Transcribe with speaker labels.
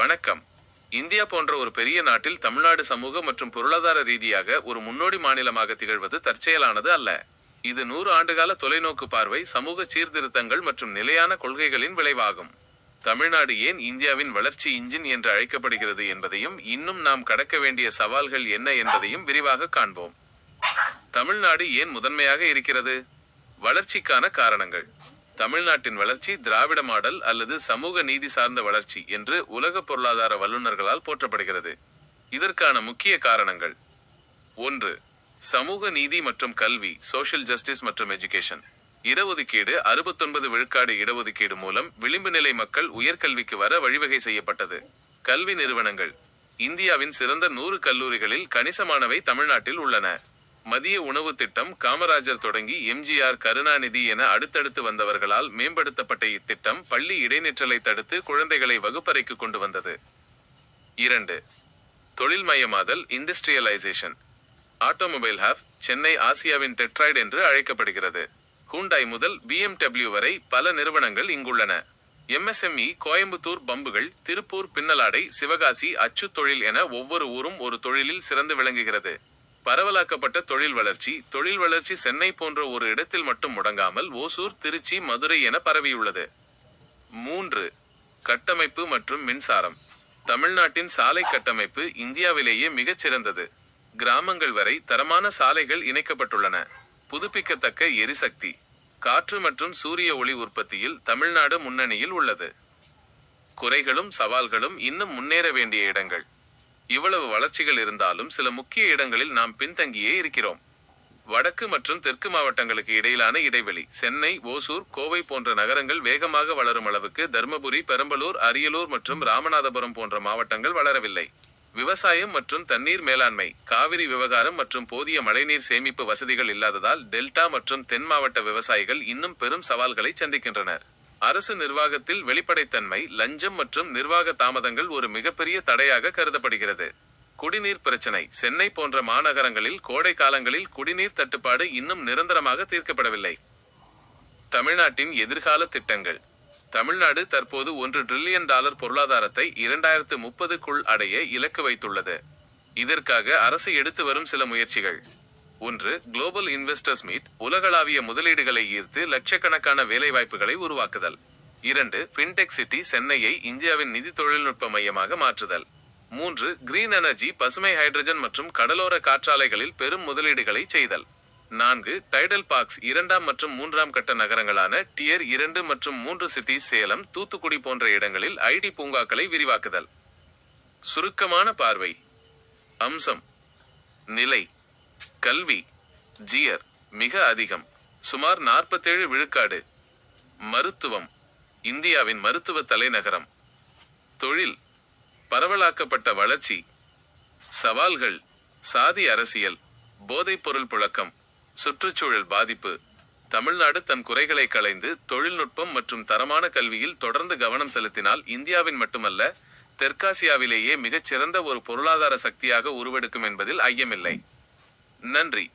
Speaker 1: வணக்கம். இந்தியா போன்ற ஒரு பெரிய நாட்டில் தமிழ்நாடு சமூக மற்றும் பொருளாதார ரீதியாக ஒரு முன்னோடி மாநிலமாக திகழ்வது தற்செயலானது அல்ல. இது நூறு ஆண்டுகால தொலைநோக்கு பார்வை சமூக சீர்திருத்தங்கள் மற்றும் நிலையான கொள்கைகளின் விளைவாகும். தமிழ்நாடு ஏன் இந்தியாவின் வளர்ச்சி இன்ஜின் என்று அழைக்கப்படுகிறது என்பதையும் இன்னும் நாம் கடக்க வேண்டிய சவால்கள் என்ன என்பதையும் விரிவாக காண்போம். தமிழ்நாடு ஏன் முதன்மையாக இருக்கிறது? வளர்ச்சிக்கான காரணங்கள். தமிழ்நாட்டின் வளர்ச்சி திராவிட மாடல் அல்லது சமூக நீதி சார்ந்த வளர்ச்சி என்று உலக பொருளாதார வல்லுநர்களால் போற்றப்படுகிறது. இதற்கான முக்கிய காரணங்கள். ஒன்று சமூக நீதி மற்றும் கல்வி சோஷியல் ஜஸ்டிஸ் மற்றும் எஜுகேஷன் இடஒதுக்கீடு அறுபத்தொன்பது விழுக்காடு இடஒதுக்கீடு மூலம் விளிம்பு நிலை மக்கள் உயர்கல்விக்கு வர வழிவகை செய்யப்பட்டது. கல்வி நிறுவனங்கள். இந்தியாவின் சிறந்த நூறு கல்லூரிகளில் கணிசமானவை தமிழ்நாட்டில் உள்ளன. மதிய உணவு திட்டம் காமராஜர் தொடங்கி எம்ஜிஆர் கருணாநிதி என அடுத்தடுத்து வந்தவர்களால் மேம்படுத்தப்பட்ட இத்திட்டம் பள்ளி இடைநிற்றலை தடுத்து குழந்தைகளை வகுப்பறைக்கு கொண்டு வந்தது. இரண்டு தொழில்மயமாதல் இண்டஸ்ட்ரியலைசேஷன் ஆட்டோமொபைல் ஹப் சென்னை ஆசியாவின் டெட்ராய்டு என்று அழைக்கப்படுகிறது. ஹூண்டாய் முதல் பிஎம்டபிள்யூ வரை பல நிறுவனங்கள் இங்குள்ளன. எம்எஸ்எம்இ கோயம்புத்தூர் பம்புகள் திருப்பூர் பின்னலாடை சிவகாசி அச்சு தொழில் என ஒவ்வொரு ஊரும் ஒரு தொழிலில் சிறந்து விளங்குகிறது. பரவலாக்கப்பட்ட தொழில் வளர்ச்சி. தொழில் வளர்ச்சி சென்னை போன்ற ஒரு இடத்தில் மட்டும் முடங்காமல் ஓசூர் திருச்சி மதுரை என பரவியுள்ளது. மூன்று கட்டமைப்பு மற்றும் மின்சாரம். தமிழ்நாட்டின் சாலை கட்டமைப்பு இந்தியாவிலேயே மிகச் சிறந்தது. கிராமங்கள் வரை தரமான சாலைகள் இணைக்கப்பட்டுள்ளன. புதுப்பிக்கத்தக்க எரிசக்தி. காற்று மற்றும் சூரிய ஒளி உற்பத்தியில் தமிழ்நாடு முன்னணியில் உள்ளது. குறைகளும் சவால்களும் இன்னும் முன்னேற வேண்டிய இடங்கள். இவ்வளவு வளர்ச்சிகள் இருந்தாலும் சில முக்கிய இடங்களில் நாம் பின்தங்கியே இருக்கிறோம். வடக்கு மற்றும் தெற்கு மாவட்டங்களுக்கு இடையிலான இடைவெளி சென்னை ஓசூர் கோவை போன்ற நகரங்கள் வேகமாக வளரும் அளவுக்கு தருமபுரி பெரம்பலூர் அரியலூர் மற்றும் ராமநாதபுரம் போன்ற மாவட்டங்கள் வளரவில்லை. விவசாயம் மற்றும் தண்ணீர் மேலாண்மை காவிரி விவகாரம் மற்றும் போதிய மழைநீர் சேமிப்பு வசதிகள் இல்லாததால் டெல்டா மற்றும் தென் மாவட்ட விவசாயிகள் இன்னும் பெரும் சவால்களை சந்திக்கின்றனர். அரசு நிர்வாகத்தில் வெளிப்படைத்தன்மை லஞ்சம் மற்றும் நிர்வாக தாமதங்கள் ஒரு மிகப்பெரிய தடையாக கருதப்படுகிறது. குடிநீர் பிரச்சனை சென்னை போன்ற மாநகரங்களில் கோடை காலங்களில் குடிநீர் தட்டுப்பாடு இன்னும் நிரந்தரமாக தீர்க்கப்படவில்லை. தமிழ்நாட்டின் எதிர்கால திட்டங்கள். தமிழ்நாடு தற்போது ஒன்று டிரில்லியன் டாலர் பொருளாதாரத்தை இரண்டாயிரத்து முப்பதுக்குள் அடைய இலக்கு வைத்துள்ளது. இதற்காக அரசு எடுத்து வரும் சில முயற்சிகள். ஒன்று குளோபல் இன்வெஸ்டர்ஸ் மீட் உலகளாவிய முதலீடுகளை ஈர்த்து லட்சக்கணக்கான வேலைவாய்ப்புகளை உருவாக்குதல். இரண்டு ஃபின்டெக் சிட்டி சென்னையை இந்தியாவின் நிதி தொழில்நுட்ப மையமாக மாற்றுதல். மூன்று கிரீன் எனர்ஜி பசுமை ஹைட்ரஜன் மற்றும் கடலோர காற்றாலைகளில் பெரும் முதலீடுகளை செய்தல். நான்கு டைடல் பார்க்ஸ் இரண்டாம் மற்றும் மூன்றாம் கட்ட நகரங்களான டியர் இரண்டு மற்றும் மூன்று சிட்டிஸ் சேலம் தூத்துக்குடி போன்ற இடங்களில் ஐடி பூங்காக்களை விரிவாக்குதல். சுருக்கமான பார்வை. அம்சம். நிலை. கல்வி ஜியர் மிக அதிகம். சுமார் நாற்பத்தேழு விழுக்காடு. மருத்துவம் இந்தியாவின் மருத்துவ தலைநகரம். தொழில் பரவலாக்கப்பட்ட வளர்ச்சி. சவால்கள் சாதி அரசியல் போதைப்பொருள் புழக்கம் சுற்றுச்சூழல் பாதிப்பு. தமிழ்நாடு தன் குறைகளை களைந்து தொழில்நுட்பம் மற்றும் தரமான கல்வியில் தொடர்ந்து கவனம் செலுத்தினால் இந்தியாவின் மட்டுமல்ல தெற்காசியாவிலேயே மிகச்சிறந்த ஒரு பொருளாதார சக்தியாக உருவெடுக்கும் என்பதில் ஐயமில்லை. நன்றி